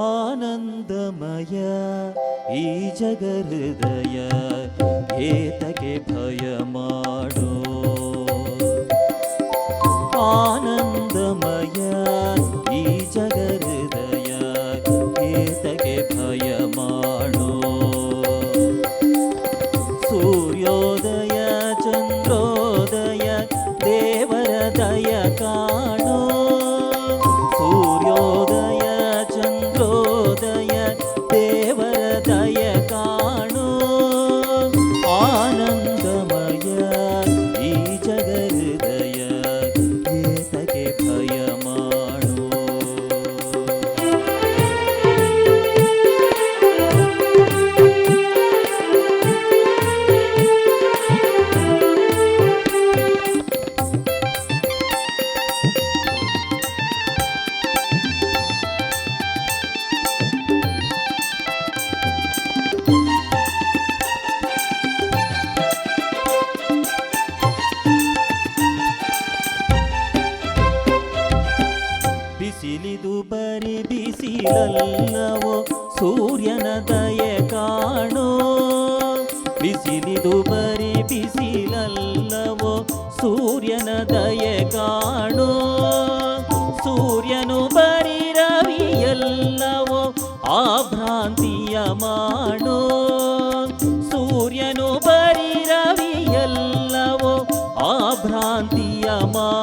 ಆನಂದಮಯ ಈ ಜಗಹೃದಯ ಏತಕ್ಕೆ ಭಯ ಮಾಡೋ ಆನಂದಮಯ ಈ ಜಗಹೃದಯ ಏತಕ್ಕೆ ಭಯ ಮಾಡೋ ಸೂರ್ಯೋದಯ ಬಿಸಿಲಿದು ಬರಿ ಬಿಸಿಲಲ್ಲವೋ ಸೂರ್ಯನ ದಯೆ ಕಾಣೋ. ಬಿಸಿಲಿದು ಬರಿ ಬಿಸಿಲಲ್ಲವೋ ಸೂರ್ಯನ ದಯೆ ಕಾಣೋ. ಸೂರ್ಯನು ಬರಿ ರವಿಯಲ್ಲವೋ ಆ ಭ್ರಾಂತಿಯ ಮಾಡೋ ಸೂರ್ಯನು ಬರಿ ರವಿಯಲ್ಲವೋ ಆ ಭ್ರಾಂತಿಯ ಮಾಡೋ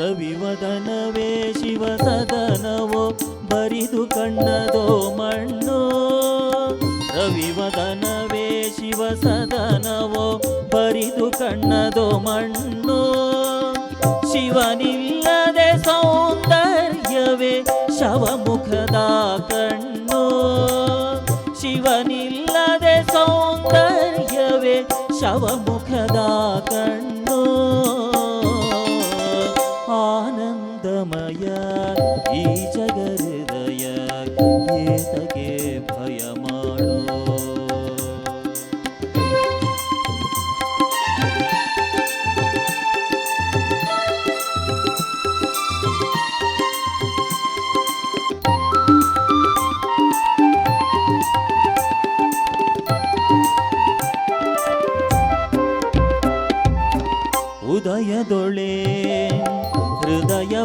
ರವಿವದನವೇ ಶಿವ ಸದನವೋ, ಬರಿದು ಕಣ್ಣದೋ ಮಣ್ಣು. ರವಿವದನವೇ ಶಿವ ಸದನವೋ, ಬರಿದು ಕಣ್ಣದೋ ಮಣ್ಣು. ಶಿವನಿಲ್ಲದೆ ಸೌಂದರ್ಯವೇ ಶವಮುಖದ ಕಣ್ಣು. ಶಿವನಿಲ್ಲದೆ ಸೌಂದರ್ಯವೇ ಶವಮುಖದ ಕಣ್ಣು. या जगदया गण्ये भयम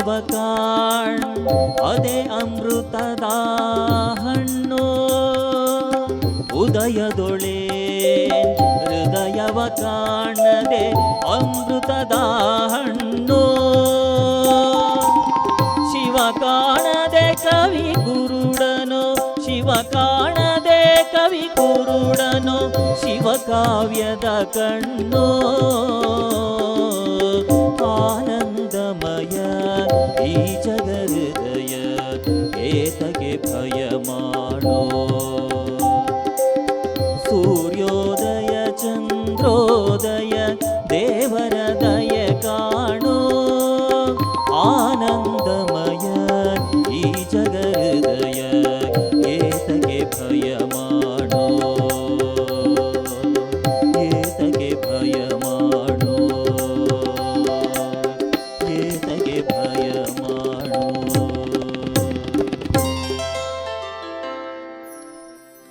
ಕಾಣ್ ಅದೇ ಅಮೃತದ ಹಣ್ಣು ಉದಯದೊಳೆ ಹೃದಯವ ಕಾಣದೆ ಅಮೃತದ ಹಣ್ಣು ಶಿವ ಕಾಣದೆ ಕವಿ ಗುರುಡನು ಶಿವ ಕಾಣದೆ ಕವಿ ಗುರುಡನು ಶಿವ ಕಾವ್ಯದ आनन्दमय बीजगृदय एतगे भयमाणो। सूर्योदय चन्द्रोदय देवरदय